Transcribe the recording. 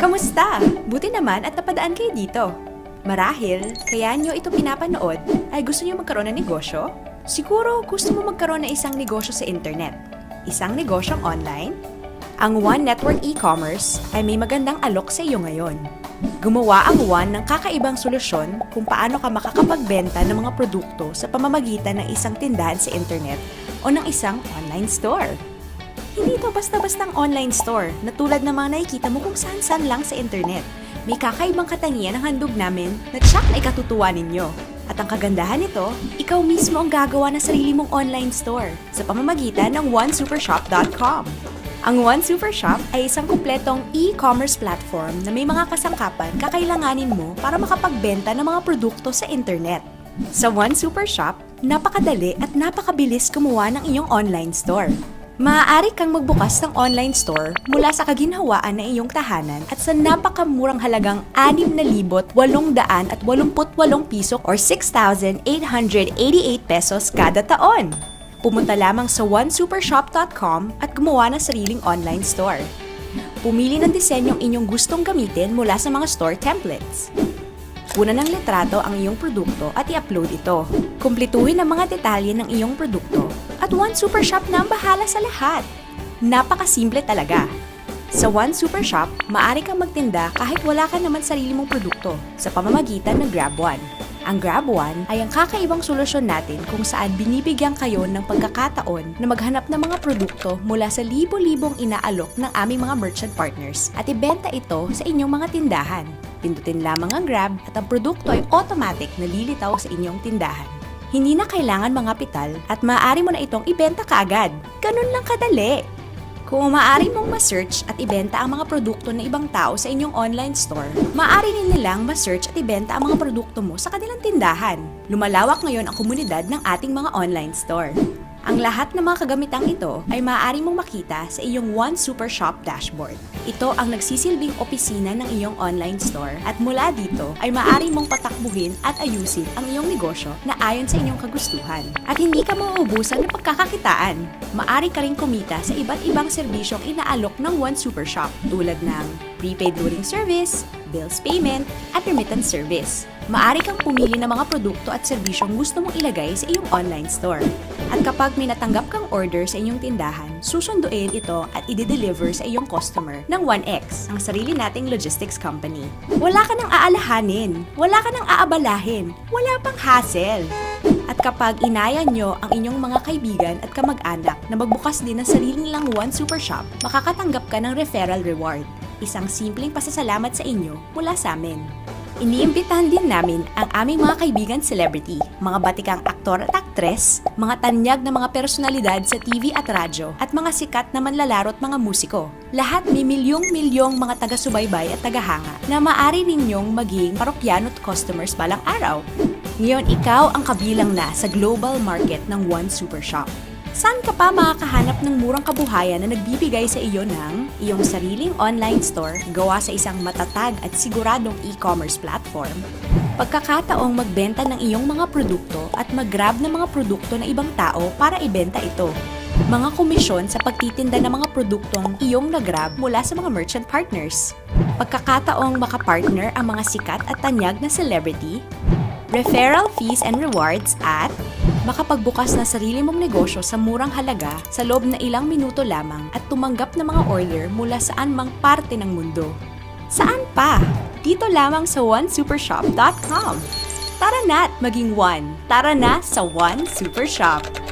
Kamusta? Buti naman at napadaan kayo dito. Marahil, kaya nyo ito pinapanood ay gusto nyo magkaroon ng negosyo? Siguro gusto mo magkaroon ng isang negosyo sa internet. Isang negosyong online? Ang One Network E-Commerce ay may magandang alok sa iyo ngayon. Gumawa ang One ng kakaibang solusyon kung paano ka makakapagbenta ng mga produkto sa pamamagitan ng isang tindahan sa internet o ng isang online store. Hindi ito basta-bastang online store na tulad ng mga nakikita mo kung saan-saan lang sa internet. May kakaibang katangian ang handog namin na tsak ay katutuwa ninyo. At ang kagandahan nito, ikaw mismo ang gagawa ng sarili mong online store sa pamamagitan ng onesupershop.com. Ang One Super Shop ay isang kumpletong e-commerce platform na may mga kasangkapan kakailanganin mo para makapagbenta ng mga produkto sa internet. Sa One Super Shop, napakadali at napakabilis gumawa ng iyong online store. Maaari kang magbukas ng online store mula sa kaginhawaan ng iyong tahanan at sa napakamurang halagang 6,888 piso or 6,888 pesos kada taon. Pumunta lamang sa onesupershop.com at gumawa ng sariling online store. Pumili ng disenyong inyong gustong gamitin mula sa mga store templates. Una ng litrato ang iyong produkto at i-upload ito. Kumpletuhin ang mga detalye ng iyong produkto at One Super Shop na ang bahala sa lahat. Napakasimple talaga. Sa One Super Shop, maaari kang magtinda kahit wala ka naman sarili mong produkto sa pamamagitan ng Grab One. Ang Grab One ay ang kakaibang solusyon natin kung saan binibigyan kayo ng pagkakataon na maghanap ng mga produkto mula sa libo-libong inaalok ng aming mga merchant partners at ibenta ito sa inyong mga tindahan. Pindutin lamang ang Grab at ang produkto ay automatic na lilitaw sa inyong tindahan. Hindi na kailangan mga pital at maaari mo na itong ibenta kaagad. Ganun lang kadali. Kung maaari mong ma-search at ibenta ang mga produkto ng ibang tao sa inyong online store, maaari din nilang ma-search at ibenta ang mga produkto mo sa kanilang tindahan. Lumalawak ngayon ang komunidad ng ating mga online store. Ang lahat ng mga kagamitang ito ay maaari mong makita sa iyong One Super Shop dashboard. Ito ang nagsisilbing opisina ng iyong online store at mula dito ay maaari mong patakbuhin at ayusin ang iyong negosyo na ayon sa inyong kagustuhan. At hindi ka mauubusan ng pagkakakitaan. Maaari ka rin kumita sa iba't ibang serbisyong inaalok ng One Super Shop tulad ng prepaid routing service, bills payment, at remittance service. Maaari kang pumili ng mga produkto at serbisyong gusto mong ilagay sa iyong online store. At kapag may natanggap kang order sa inyong tindahan, susunduin ito at i-deliver sa iyong customer ng 1X, ang sarili nating logistics company. Wala ka nang aalahanin, wala ka nang aabalahin, wala pang hassle. At kapag inaya nyo ang inyong mga kaibigan at kamag-anak na magbukas din ng sarili nilang One Super Shop, makakatanggap ka ng referral reward. Isang simpleng pasasalamat sa inyo mula sa amin. Iniimbitahan din namin ang aming mga kaibigan celebrity, mga batikang aktor at aktres, mga tanyag na mga personalidad sa TV at radyo, at mga sikat na manlalaro at mga musiko. Lahat may milyong-milyong mga taga-subaybay at tagahanga na maaari ninyong maging parokyano at customers balang araw. Ngayon, ikaw ang kabilang na sa global market ng One Super Shop. Saan ka pa makakahanap ng murang kabuhayan na nagbibigay sa iyo ng iyong sariling online store gawa sa isang matatag at siguradong e-commerce platform? Pagkakataong magbenta ng iyong mga produkto at mag-grab ng mga produkto ng ibang tao para ibenta ito. Mga komisyon sa pagtitinda ng mga produktong iyong nag-grab mula sa mga merchant partners. Pagkakataong makapartner ang mga sikat at tanyag na celebrity referral fees and rewards at makapagbukas na sarili mong negosyo sa murang halaga sa loob na ilang minuto lamang at tumanggap ng mga order mula saan mang parte ng mundo. Saan pa? Dito lamang sa onesupershop.com. Tara na't maging one. Tara na sa One Super Shop.